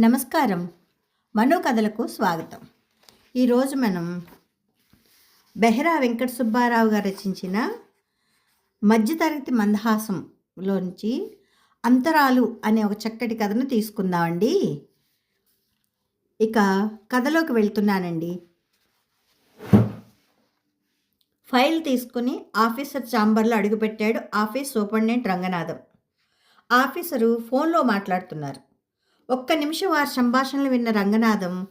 నమస్కారం. మనో కథలకు స్వాగతం ఈరోజు మనం బెహ్రా వెంకట సుబ్బారావు గారు రచించిన మధ్యతరగతి మందహాసంలోంచి అంతరాలు అనే ఒక చక్కటి కథను తీసుకుందామండి. ఇక కథలోకి వెళ్తున్నానండి. ఫైల్ తీసుకుని ఆఫీసర్ ఛాంబర్లో అడుగుపెట్టాడు ఆఫీస్ సూపరింటెండెంట్ రంగనాథం. ఆఫీసరు ఫోన్లో మాట్లాడుతున్నారు. ఒక్క నిమిషం వారి సంభాషణలు విన్న రంగనాథం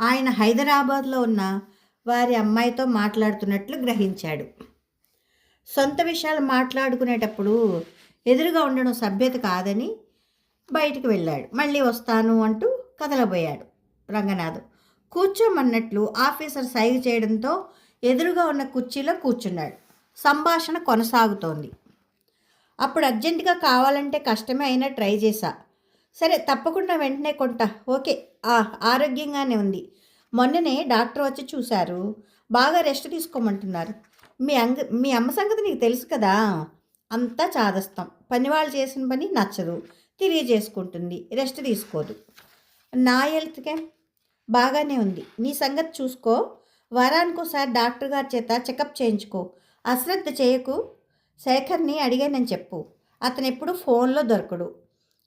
ఆయన హైదరాబాద్లో ఉన్న వారి అమ్మాయితో మాట్లాడుతున్నట్లు గ్రహించాడు. సొంత విషయాలు మాట్లాడుకునేటప్పుడు ఎదురుగా ఉండడం సభ్యత కాదని బయటికి వెళ్ళాడు. మళ్ళీ వస్తాను అంటూ కదలబోయాడు రంగనాథం. కూర్చోమన్నట్లు ఆఫీసర్ సైగ చేయడంతో ఎదురుగా ఉన్న కుర్చీలో కూర్చున్నాడు. సంభాషణ కొనసాగుతోంది. అప్పుడు అర్జెంటుగా కావాలంటే కష్టమే అయినా ట్రై చేశా. సరే తప్పకుండా వెంటనే కొంటా. ఓకే ఆ, ఆరోగ్యంగానే ఉంది. మొన్ననే డాక్టర్ వచ్చి చూశారు. బాగా రెస్ట్ తీసుకోమంటున్నారు. మీ అంగ మీ అమ్మ సంగతి నీకు తెలుసు కదా? అంతా చాదస్తాం. పనివాళ్ళు చేసిన పని నచ్చదు. తిరిగి చేసుకుంటుంది రెస్ట్ తీసుకోదు. నా హెల్త్కే బాగానే ఉంది. నీ సంగతి చూసుకో. వారానికోసారి డాక్టర్ గారి చేత చెకప్ చేయించుకో. అశ్రద్ధ చేయకు. శేఖర్ని అడిగానని చెప్పు. అతను ఎప్పుడు ఫోన్లో దొరకడు.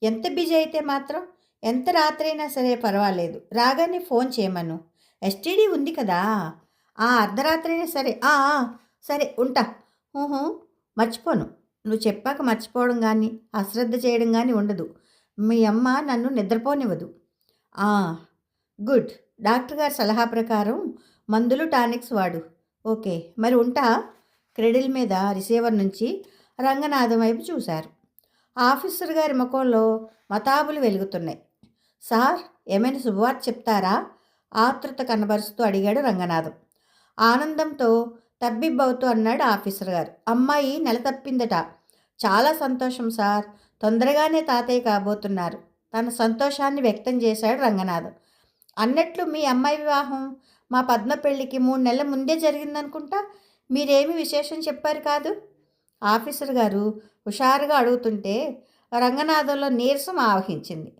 ఎంత బిజీ అయితే మాత్రం ఎంత రాత్రి అయినా సరే పర్వాలేదు. రాగానే ఫోన్ చేయమను. ఎస్టీడీ ఉంది కదా. ఆ అర్ధరాత్రి అయినా సరే ఆ సరే ఉంటా. ఊహు మర్చిపోను. నువ్వు చెప్పాక మర్చిపోవడం కానీ అశ్రద్ధ చేయడం కానీ ఉండదు. మీ అమ్మ నన్ను నిద్రపోనివ్వదు. గుడ్. డాక్టర్ గారి సలహా ప్రకారం మందులు టానిక్స్ వాడు. ఓకే మరి ఉంటా? క్రెడిల్ మీద రిసీవర్ నుంచి రంగనాథం వైపు చూశారు. ఆఫీసర్ గారి ముఖంలో మతాబులు వెలుగుతున్నాయి. సార్ ఏమైనా శుభవార్త చెప్తారా? ఆతృత కనబరుస్తూ అడిగాడు రంగనాథం. ఆనందంతో తబ్బిబ్బవుతూ అన్నాడు ఆఫీసర్ గారు. అమ్మాయి నెల తప్పిందట. చాలా సంతోషం సార్. తొందరగానే తాతయ్య కాబోతున్నారు. తన సంతోషాన్ని వ్యక్తం చేశాడు రంగనాథం. అన్నట్లు మీ అమ్మాయి వివాహం మా పద్మ పెళ్ళికి మూడు నెలల ముందే జరిగిందనుకుంటా? మీరేమి విశేషం చెప్పారు కాదు? ఆఫీసర్ గారు హుషారుగా అడుగుతుంటే రంగనాథంలో నీరసం ఆవహించింది.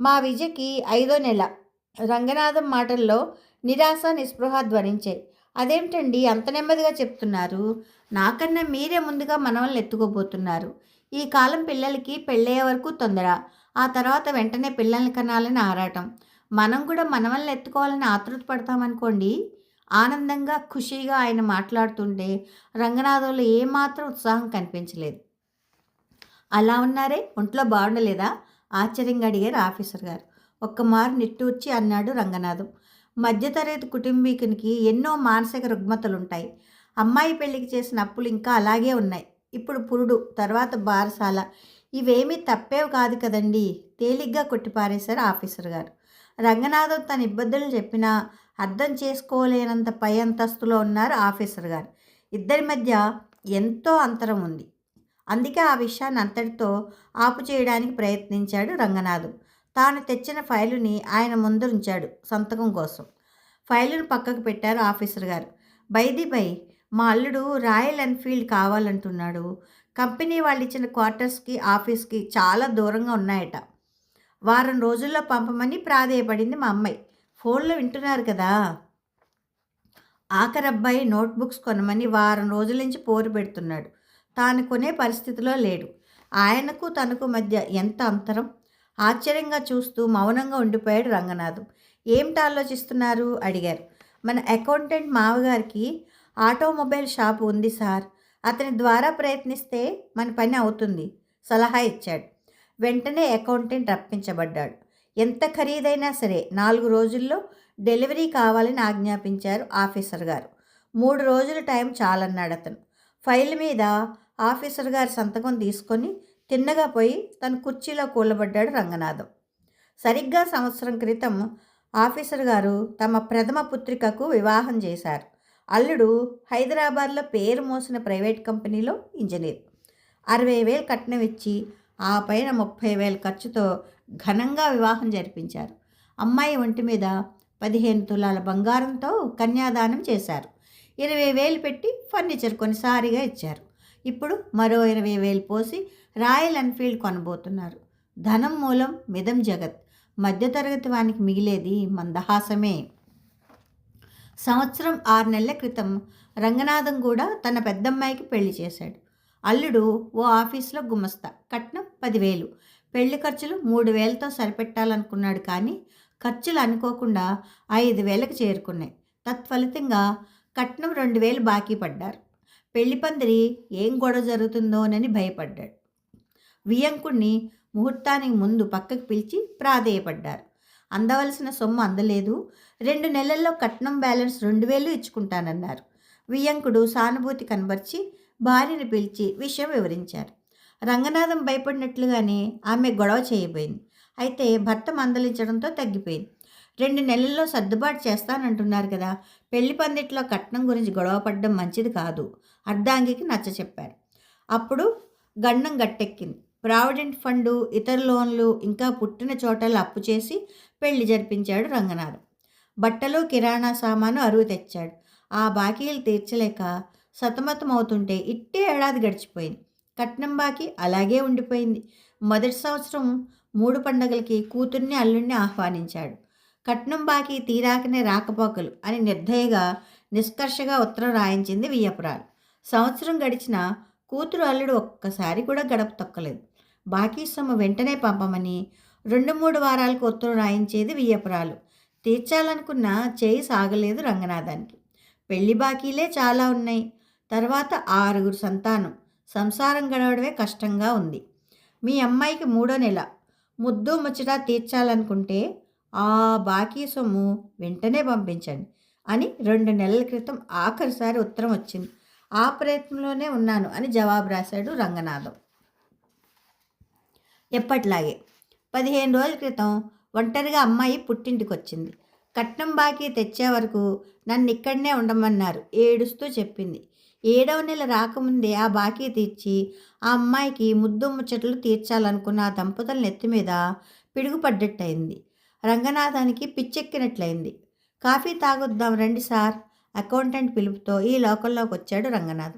మా విజయకి ఐదో నెల. రంగనాథం మాటల్లో నిరాశ నిస్పృహ ధ్వనించాయి అదేమిటండి అంత నెమ్మదిగా చెప్తున్నారు? నాకన్నా మీరే ముందుగా మనవల్ని ఎత్తుకోబోతున్నారు. ఈ కాలం పిల్లలకి పెళ్ళయ్యే వరకు తొందర. ఆ తర్వాత వెంటనే పిల్లల్ని కనాలని ఆరాటం. మనం కూడా మన వల్ల ఎత్తుకోవాలని ఆతృత పడతామనుకోండి ఆనందంగా ఖుషీగా ఆయన మాట్లాడుతుంటే రంగనాథంలో ఏమాత్రం ఉత్సాహం కనిపించలేదు. అలా ఉన్నారే? ఒంట్లో బాగుండలేదా? ఆశ్చర్యంగా అడిగారు ఆఫీసర్ గారు. ఒక్కమారు నిట్టూర్చి అన్నాడు రంగనాథం. మధ్యతరగతి కుటుంబీకునికి ఎన్నో మానసిక రుగ్మతలుంటాయి. అమ్మాయి పెళ్ళికి చేసిన అప్పులు ఇంకా అలాగే ఉన్నాయి. ఇప్పుడు పురుడు తర్వాత బారసాల. ఇవేమీ తప్పేవి కాదు కదండి? తేలిగ్గా కొట్టిపారేశారు ఆఫీసర్ గారు. రంగనాథం తన ఇబ్బందులు చెప్పినా అర్థం చేసుకోలేనంత పై అంతస్తులో ఉన్నారు ఆఫీసర్ గారు. ఇద్దరి మధ్య ఎంతో అంతరం ఉంది. అందుకే ఆ విషయాన్ని అంతటితో ఆపు చేయడానికి ప్రయత్నించాడు రంగనాథం. తాను తెచ్చిన ఫైలుని ఆయన ముందు ఉంచాడు సంతకం కోసం. ఫైలును పక్కకు పెట్టారు ఆఫీసర్ గారు. బైది బై మా అల్లుడు రాయల్ ఎన్ఫీల్డ్ కావాలంటున్నాడు. కంపెనీ వాళ్ళు ఇచ్చిన క్వార్టర్స్కి ఆఫీస్కి చాలా దూరంగా ఉన్నాయట. వారం రోజుల్లో పంపమని ప్రాధేయపడింది మా అమ్మాయి. ఫోన్లో వింటున్నారు కదా. ఆఖరబ్బాయి నోట్బుక్స్ కొనమని వారం రోజుల నుంచి పోరు పెడుతున్నాడు. తాను కొనే పరిస్థితిలో లేడు. ఆయనకు తనకు మధ్య ఎంత అంతరం? ఆశ్చర్యంగా చూస్తూ మౌనంగా ఉండిపోయాడు రంగనాథం. ఏమిటి ఆలోచిస్తున్నారు? అడిగారు. మన అకౌంటెంట్ మావగారికి ఆటోమొబైల్ షాప్ ఉంది సార్. అతని ద్వారా ప్రయత్నిస్తే మన పని అవుతుంది. సలహా ఇచ్చాడు. వెంటనే అకౌంటెంట్ రప్పించబడ్డాడు. ఎంత ఖరీదైనా సరే నాలుగు రోజుల్లో డెలివరీ కావాలని ఆజ్ఞాపించారు ఆఫీసర్ గారు. మూడు రోజుల టైం చాలన్నాడు అతను. ఫైల్ మీద ఆఫీసర్ గారి సంతకం తీసుకొని తిన్నగా పోయి తన కుర్చీలో కూలబడ్డాడు రంగనాథం. సరిగ్గా సంవత్సరం క్రితం ఆఫీసర్ గారు తమ ప్రథమ పుత్రికకు వివాహం చేశారు. అల్లుడు హైదరాబాద్లో పేరు మోసిన ప్రైవేట్ కంపెనీలో ఇంజనీర్. అరవై వేలు కట్నం ఇచ్చి ఆ పైన ముప్పై వేల ఖర్చుతో ఘనంగా వివాహం జరిపించారు. అమ్మాయి ఒంటి మీద పదిహేను తులాల బంగారంతో కన్యాదానం చేశారు. ఇరవై వేలు పెట్టి ఫర్నిచర్ కొనిసారిగా ఇచ్చారు. ఇప్పుడు మరో ఇరవై వేలు పోసి రాయల్ ఎన్ఫీల్డ్ కొనబోతున్నారు. ధనం మూలం మిదం జగత్. మధ్యతరగతి వానికి మిగిలేది మందహాసమే. సంవత్సరం ఆరు నెలల క్రితం రంగనాథం కూడా తన పెద్దమ్మాయికి పెళ్ళి చేశాడు. అల్లుడు ఓ ఆఫీస్లో గుమస్తా. కట్నం పదివేలు. పెళ్ళి ఖర్చులు మూడు వేలతో సరిపెట్టాలనుకున్నాడు కానీ ఖర్చులు అనుకోకుండా ఐదు వేలకు చేరుకున్నాయి. తత్ఫలితంగా కట్నం రెండు వేలు బాకీ పడ్డారు. పెళ్ళి పందిరి ఏం గొడవ జరుగుతుందోనని భయపడ్డాడు. వియంకుణ్ణి ముహూర్తానికి ముందు పక్కకు పిలిచి ప్రాధేయపడ్డారు. అందవలసిన సొమ్ము అందలేదు. రెండు నెలల్లో కట్నం బ్యాలెన్స్ రెండు వేలు ఇచ్చుకుంటానన్నారు. వియంకుడు సానుభూతి కనబర్చి భార్యను పిలిచి విషయం వివరించారు. రంగనాథం భయపడినట్లుగానే ఆమె గొడవ చేయబోయింది. అయితే భర్త మందలించడంతో తగ్గిపోయింది. రెండు నెలల్లో సర్దుబాటు చేస్తానంటున్నారు కదా పెళ్ళి పందిట్లో కట్నం గురించి గొడవ పడడం మంచిది కాదు అర్ధాంగికి నచ్చ చెప్పారు. అప్పుడు గండం గట్టెక్కింది. ప్రావిడెంట్ ఫండు ఇతర లోన్లు ఇంకా పుట్టిన చోటలు అప్పు చేసి పెళ్ళి జరిపించాడు రంగనాథం. బట్టలు కిరాణా సామాను అరువు తెచ్చాడు. ఆ బాకీలు తీర్చలేక సతమతమవుతుంటే ఇట్టే ఏడాది గడిచిపోయింది. కట్నం బాకి అలాగే ఉండిపోయింది. మొదటి సంవత్సరం మూడు పండగలకి కూతుర్ని అల్లుడిని ఆహ్వానించాడు. కట్నం బాకీ తీరాకనే రాకపోకలు అని నిర్దయగా నిష్కర్షగా ఉత్తరం రాయించింది వియ్యపురాలు. సంవత్సరం గడిచిన కూతురు అల్లుడు ఒక్కసారి కూడా గడప తొక్కలేదు. బాకీ సొమ్ము వెంటనే పంపమని రెండు మూడు వారాలకు ఉత్తరం రాయించేది వియ్యపురాలు. తీర్చాలనుకున్న చేయి సాగలేదు రంగనాథానికి. పెళ్ళి బాకీలే చాలా ఉన్నాయి. తర్వాత ఆరుగురు సంతానం. సంసారం గడవడమే కష్టంగా ఉంది. మీ అమ్మాయికి మూడో నెల. ముద్దు ముచ్చట తీర్చాలనుకుంటే ఆ బాకీ సొమ్ము వెంటనే పంపించండి అని రెండు నెలల క్రితం ఆఖరిసారి ఉత్తరం వచ్చింది. ఆ ప్రయత్నంలోనే ఉన్నాను అని జవాబు రాశాడు రంగనాథం. ఎప్పట్లాగే పదిహేను రోజుల క్రితం ఒంటరిగా అమ్మాయి పుట్టింటికి వచ్చింది కట్నం బాకీ తెచ్చే వరకు నన్ను ఇక్కడనే ఉండమన్నారు. ఏడుస్తూ చెప్పింది. ఏడవ నెల రాకముందే ఆ బాకీ తీర్చి ఆ అమ్మాయికి ముద్దు ముచ్చట్లు తీర్చాలనుకున్న ఆ దంపతుల నెత్తి మీద పిడుగుపడ్డట్టయింది. రంగనాథానికి పిచ్చెక్కినట్లయింది. కాఫీ తాగొద్దాం రండి సార్ అకౌంటెంట్ పిలుపుతో ఈ లోకల్లోకి వచ్చాడు రంగనాథ్.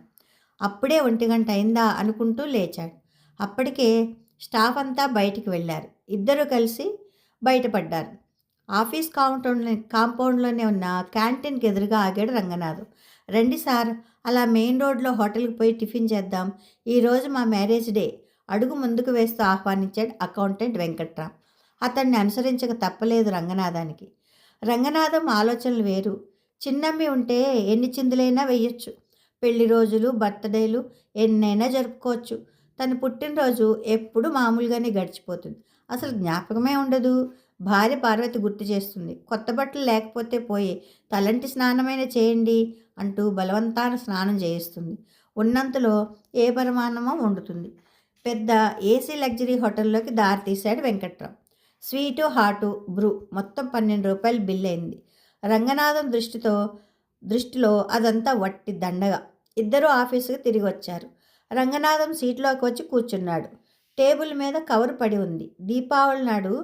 అప్పుడే ఒంటి గంట అయిందా అనుకుంటూ లేచాడు. అప్పటికే స్టాఫ్ అంతా బయటికి వెళ్ళారు. ఇద్దరు కలిసి బయటపడ్డారు. ఆఫీస్ కాంపౌండ్ కాంపౌండ్లోనే ఉన్న క్యాంటీన్కి ఎదురుగా ఆగాడు రంగనాథ్. రండి సార్ అలా మెయిన్ రోడ్లో హోటల్కి పోయి టిఫిన్ చేద్దాం. ఈరోజు మా మ్యారేజ్ డే. అడుగు ముందుకు వేస్తూ ఆహ్వానించాడు అకౌంటెంట్ వెంకట్రామ్. అతన్ని అనుసరించక తప్పలేదు రంగనాథానికి. రంగనాథం ఆలోచనలు వేరు. చిన్నమ్మి ఉంటే ఎన్ని చిందులైనా వేయొచ్చు పెళ్ళి రోజులు బర్త్డేలు ఎన్నైనా జరుపుకోవచ్చు. తన పుట్టినరోజు ఎప్పుడు మామూలుగానే గడిచిపోతుంది. అసలు జ్ఞాపకమే ఉండదు. భార్య పార్వతి గుర్తు చేస్తుంది. కొత్త బట్టలు లేకపోతే పోయి. తలంటి స్నానమైన చేయండి అంటూ బలవంతాన స్నానం చేయిస్తుంది. ఉన్నంతలో ఏ పరిమాణమో వండుతుంది. పెద్ద ఏసీ లగ్జరీ హోటల్లోకి దారి తీశాడు వెంకట్రావు. స్వీటు హాటు బ్రూ మొత్తం పన్నెండు రూపాయలు బిల్ అయింది. రంగనాథం దృష్టితో దృష్టిలో అదంతా వట్టి దండగా ఇద్దరూ ఆఫీసుకు తిరిగి వచ్చారు. రంగనాథం సీట్లోకి వచ్చి కూర్చున్నాడు. టేబుల్ మీద కవర్ పడి ఉంది. దీపావళి నాడు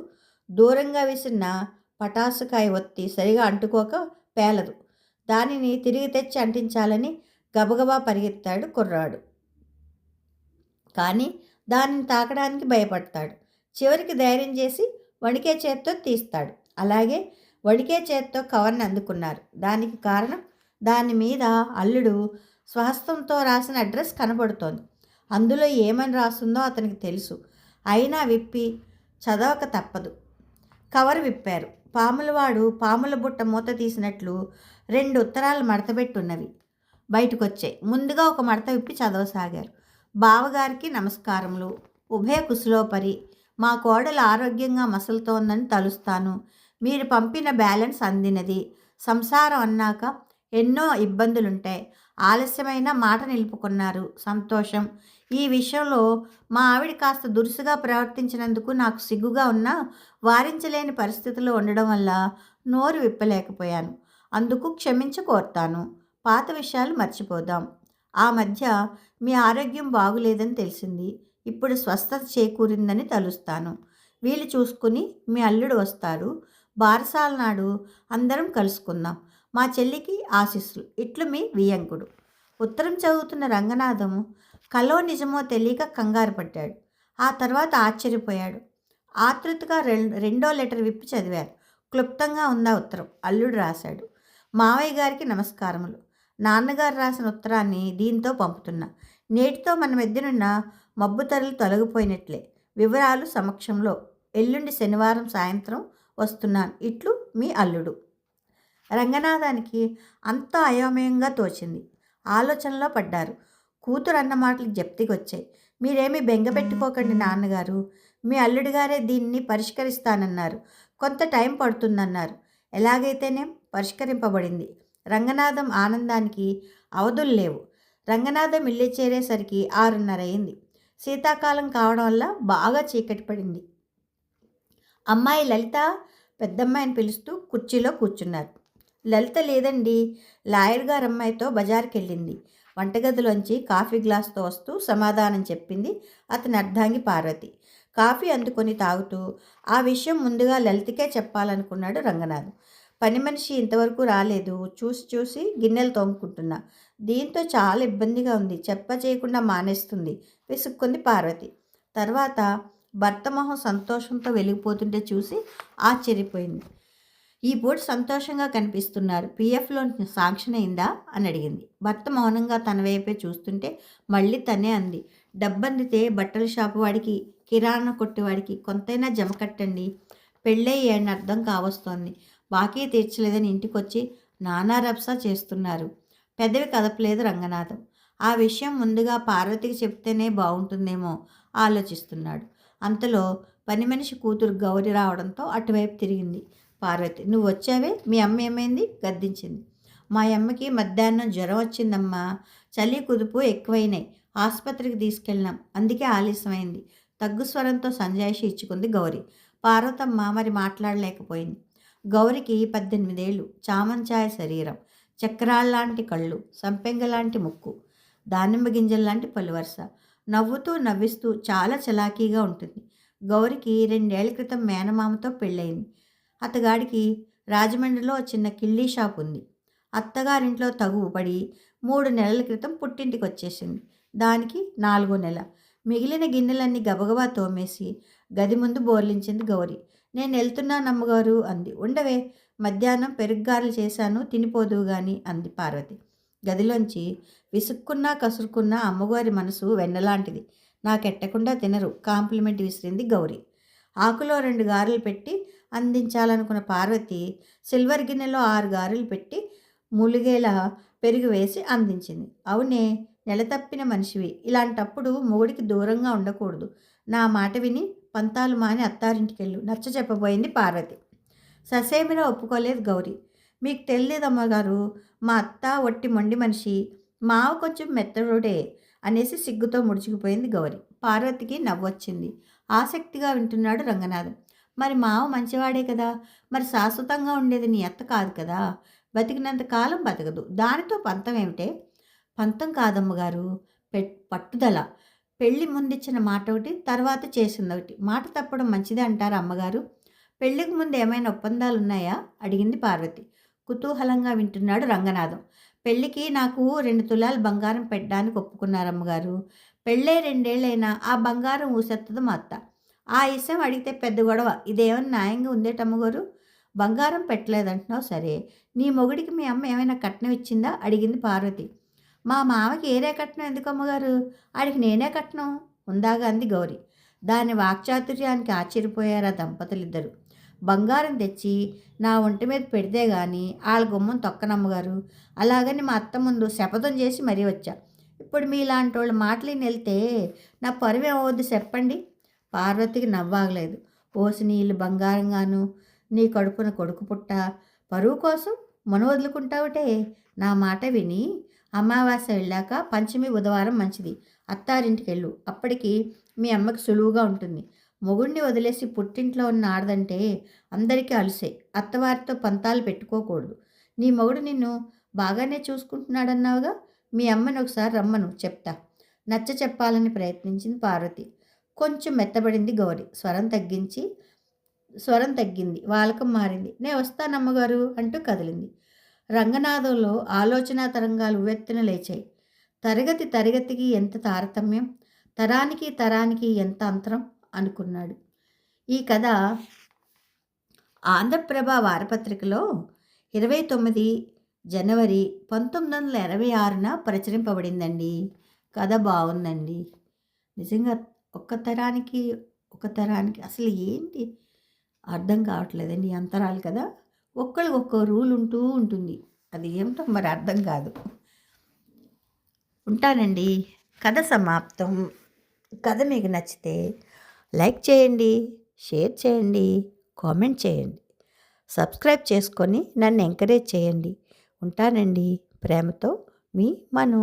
దూరంగా విసిరిన పటాసుకాయ ఒత్తి సరిగా అంటుకోక పేలదు. దానిని తిరిగి తెచ్చి అంటించాలని గబగబా పరిగెత్తాడు కుర్రాడు. కానీ దానిని తాకడానికి భయపడతాడు. చివరికి ధైర్యం చేసి వణికే చేత్తో తీస్తాడు. అలాగే వణికే చేత్తో కవర్ని అందుకున్నారు. దానికి కారణం దాని మీద అల్లుడు స్వహస్తంతో రాసిన అడ్రస్ కనబడుతోంది. అందులో ఏమని రాస్తుందో అతనికి తెలుసు. అయినా విప్పి చదవక తప్పదు. కవర్ విప్పారు. పాములవాడు పాముల బుట్ట మూత తీసినట్లు రెండు ఉత్తరాలు మడతబెట్టున్నవి బయటకొచ్చాయి. ముందుగా ఒక మడత విప్పి చదవసాగారు. బావగారికి నమస్కారములు. ఉభయ కుశలోపరి మా కోడలు ఆరోగ్యంగా మసలుతోందని తలుస్తాను. మీరు పంపిన బ్యాలెన్స్ అందినది. సంసారం అన్నాక ఎన్నో ఇబ్బందులుంటాయి. ఆలస్యమైన మాట నిలుపుకున్నారు. సంతోషం. ఈ విషయంలో మా ఆవిడ కాస్త దురుసుగా ప్రవర్తించినందుకు నాకు సిగ్గుగా ఉన్నా వారించలేని పరిస్థితిలో ఉండడం వల్ల నోరు విప్పలేకపోయాను. అందుకు క్షమించ కోరుతాను. పాత విషయాలు మర్చిపోదాం. ఆ మధ్య మీ ఆరోగ్యం బాగులేదని తెలిసింది. ఇప్పుడు స్వస్థత చేకూరిందని తలుస్తాను. వీలు చూసుకుని మీ అల్లుడు వస్తారు. బారసాల నాడు అందరం కలుసుకుందాం. మా చెల్లికి ఆశీస్సులు. ఇట్లు మీ వియంకుడు ఉత్తరం చదువుతున్న రంగనాథం కలో నిజమో తెలియక కంగారు పడ్డాడు. ఆ తర్వాత ఆశ్చర్యపోయాడు. ఆతృతగా రెండో లెటర్ విప్పి చదివారు. క్లుప్తంగా ఉందా ఉత్తరం? అల్లుడు రాశాడు. మావయ్య గారికి నమస్కారములు. నాన్నగారు రాసిన ఉత్తరాన్ని దీంతో పంపుతున్నా. నేటితో మన మధ్యనున్న మబ్బు తరలు తొలగిపోయినట్లే. వివరాలు సమక్షంలో ఎల్లుండి శనివారం సాయంత్రం వస్తున్నాను. ఇట్లు మీ అల్లుడు. రంగనాథానికి అంత అయోమయంగా తోచింది. ఆలోచనలో పడ్డారు. కూతురు అన్న మాటలు జప్తికి వచ్చాయి మీరేమీ బెంగ పెట్టుకోకండి నాన్నగారు. మీ అల్లుడిగారే దీన్ని పరిష్కరిస్తానన్నారు. కొంత టైం పడుతుందన్నారు. ఎలాగైతేనే? పరిష్కరింపబడింది. రంగనాథం ఆనందానికి అవధులు లేవు. రంగనాథం ఇల్లు చేరేసరికి ఆరున్నర అయింది శీతాకాలం కావడం వల్ల బాగా చీకటి పడింది. అమ్మాయి లలిత పెద్దమ్మాయిని పిలుస్తూ కుర్చీలో కూర్చున్నారు. లలిత లేదండి. లాయర్ గారు అమ్మాయితో బజార్కి వెళ్ళింది వంటగదిలోంచి కాఫీ గ్లాస్తో వస్తూ సమాధానం చెప్పింది అతని అర్ధాంగి పార్వతి. కాఫీ అందుకొని తాగుతూ ఆ విషయం ముందుగా లలితకే చెప్పాలనుకున్నాడు రంగనాథ్. పని మనిషి ఇంతవరకు రాలేదు. చూసి చూసి గిన్నెలు తోముకుంటున్నా. దీంతో చాలా ఇబ్బందిగా ఉంది. చెప్ప చేయకుండా మానేస్తుంది విసుక్కుంది పార్వతి. తర్వాత భర్త మొహం సంతోషంతో వెలిగిపోతుంటే చూసి ఆశ్చర్యపోయింది. ఈ పూట సంతోషంగా కనిపిస్తున్నారు. పీఎఫ్లో శాంక్షన్ అయిందా? అని అడిగింది. భర్త మౌనంగా తన వైపే చూస్తుంటే మళ్ళీ తనే అంది. డబ్బందితే బట్టల షాపు వాడికి కిరాణా కొట్టివాడికి కొంతైనా జమ కట్టండి. పెళ్ళయ్యాడని అర్థం కావస్తోంది. బాకీ తీర్చలేదని ఇంటికొచ్చి నానా రప్సా చేస్తున్నారు. పెద్దవి కదపలేదు రంగనాథం. ఆ విషయం ముందుగా పార్వతికి చెప్తేనే బాగుంటుందేమో ఆలోచిస్తున్నాడు. అంతలో పని మనిషి కూతురు గౌరి రావడంతో అటువైపు తిరిగింది. పార్వతి నువ్వు వచ్చావే? మీ అమ్మ ఏమైంది? గద్దించింది. మా అమ్మకి మధ్యాహ్నం జ్వరం వచ్చిందమ్మా. చలి కుదుపు ఎక్కువైనాయి. ఆసుపత్రికి తీసుకెళ్ళినాం. అందుకే ఆలస్యమైంది. తగ్గు స్వరంతో సంజాయిషి ఇచ్చుకుంది గౌరి. పార్వతమ్మ మరి మాట్లాడలేకపోయింది. గౌరికి పద్దెనిమిదేళ్ళు. చామంచాయ శరీరం. చక్రాల్లాంటి కళ్ళు. సంపెంగలాంటి ముక్కు. దానిమ్మ గింజల్లాంటి పలువరుస. నవ్వుతూ నవ్విస్తూ చాలా చలాకీగా ఉంటుంది. గౌరికి రెండేళ్ళ క్రితం మేనమామతో పెళ్ళయింది. అతగాడికి రాజమండ్రిలో చిన్న కిళ్ళీ షాప్ ఉంది. అత్తగారింట్లో తగుపడి మూడు నెలల క్రితం పుట్టింటికి వచ్చేసింది దానికి నాలుగో నెల. మిగిలిన గిన్నెలన్నీ గబగబా తోమేసి గది ముందు బోర్లించింది గౌరీ. నేను వెళ్తున్నాను అమ్మగారు అంది. ఉండవే మధ్యాహ్నం పెరుగ్గారులు చేశాను తినిపోదువు గాని అంది పార్వతి. గదిలోంచి విసుక్కున్నా కసురుకున్నా అమ్మగారి మనసు వెన్నలాంటిది. నాకెట్టకుండా తినరు కాంప్లిమెంట్ విసిరింది గౌరీ. ఆకులో రెండు గారెలు పెట్టి అందించాలనుకున్న పార్వతి సిల్వర్ గిన్నెలో ఆరు గారెలు పెట్టి ములిగేలా పెరుగు వేసి అందించింది. అవునే నెల తప్పిన మనిషివి. ఇలాంటప్పుడు మొగుడికి దూరంగా ఉండకూడదు. నా మాట విని పంతాలు మాని అత్తారింటికెళ్ళు. నచ్చ చెప్పబోయింది పార్వతి. ససేమిరా ఒప్పుకోలేదు గౌరీ. మీకు తెలియదమ్మగారు మా అత్త ఒట్టి మొండి మనిషి మావ కొంచెం మెత్తడుడే అనేసి సిగ్గుతో ముడుచుకుపోయింది గౌరీ. పార్వతికి నవ్వొచ్చింది. ఆసక్తిగా వింటున్నాడు రంగనాథం. మరి మావ మంచివాడే కదా. మరి శాశ్వతంగా ఉండేది నీ అత్త కాదు కదా. బతికినంత కాలం బతకదు. దానితో పంతం ఏమిటే? పంతం కాదమ్మగారు. పె పట్టుదల. పెళ్ళి ముందిచ్చిన మాట ఒకటి తర్వాత చేసింది ఒకటి మాట తప్పడం మంచిదే అంటారు అమ్మగారు? పెళ్ళికి ముందు ఏమైనా ఒప్పందాలు ఉన్నాయా అడిగింది పార్వతి. కుతూహలంగా వింటున్నాడు రంగనాథం. పెళ్ళికి నాకు రెండు తులాలు బంగారం పెట్టడానికి ఒప్పుకున్నారు అమ్మగారు పెళ్ళే రెండేళ్ళైనా ఆ బంగారం ఊసెత్తదు మా అత్త. ఆ ఇష్టం అడిగితే పెద్ద గొడవ. ఇదేమైనా న్యాయంగా ఉందేటమ్మగారు బంగారం పెట్టలేదంటున్నావు సరే. నీ మొగుడికి మీ అమ్మ ఏమైనా కట్నం ఇచ్చిందా? అడిగింది పార్వతి. మా మామకి ఏరే కట్నం ఎందుకు అమ్మగారు? ఆడికి నేనే కట్నం? ఉందాగా అంది గౌరీ. దాని వాక్చాతుర్యానికి ఆశ్చర్యపోయారు ఆ దంపతులిద్దరు. బంగారం తెచ్చి నా ఒంటి మీద పెడితే గాని వాళ్ళ గుమ్మం తొక్కనమ్మగారు అలాగని మా అత్త ముందు శపథం చేసి మరీ వచ్చా. ఇప్పుడు మీలాంటి వాళ్ళు మాటలు వెళ్తే నా పరువు చెప్పండి. పార్వతికి నవ్వాగలేదు. పోసి నీళ్ళు బంగారంగాను నీ కడుపున కొడుకు పుట్ట. పరువు కోసం మన వదులుకుంటావుటే నా మాట విని అమావాస్య వెళ్ళాక పంచమి బుధవారం మంచిది. అత్తారింటికి వెళ్ళు అప్పటికి మీ అమ్మకి సులువుగా ఉంటుంది. మొగుడిని వదిలేసి పుట్టింట్లో ఉన్న ఆడదంటే అందరికీ అలసే. అత్తవారితో పంతాలు పెట్టుకోకూడదు. నీ మొగుడు నిన్ను బాగానే చూసుకుంటున్నాడన్నావుగా? మీ అమ్మని ఒకసారి రమ్మను. చెప్తా. నచ్చ చెప్పాలని ప్రయత్నించింది పార్వతి. కొంచెం మెత్తబడింది గౌరి. స్వరం తగ్గించి స్వరం తగ్గింది. వాలకం మారింది. నే వస్తానమ్మగారు అంటూ కదిలింది. రంగనాథంలో ఆలోచన తరంగాలు ఉవ్వెత్తున లేచాయి. తరగతి తరగతికి ఎంత తారతమ్యం తరానికి తరానికి ఎంత అంతరం అనుకున్నాడు. ఈ కథ ఆంధ్రప్రభ వారపత్రికలో ఇరవై తొమ్మిది జనవరి పంతొమ్మిది వందల ఇరవై ఆరున ప్రచురింపబడిందండి. కథ బాగుందండి. నిజంగా ఒక్క తరానికి ఒక తరానికి అసలు ఏంటి? అర్థం కావట్లేదండి అంతరాలు కదా! ఒక్కరికి ఒక్కో రూల్ ఉంటూ ఉంటుంది. అది ఏమిటో మరి అర్థం కాదు. ఉంటానండి. కథ సమాప్తం. కథ మీకు నచ్చితే లైక్ చేయండి షేర్ చేయండి కామెంట్ చేయండి. సబ్స్క్రైబ్ చేసుకొని నన్ను ఎంకరేజ్ చేయండి. ఉంటానండి. ప్రేమతో మీ మను.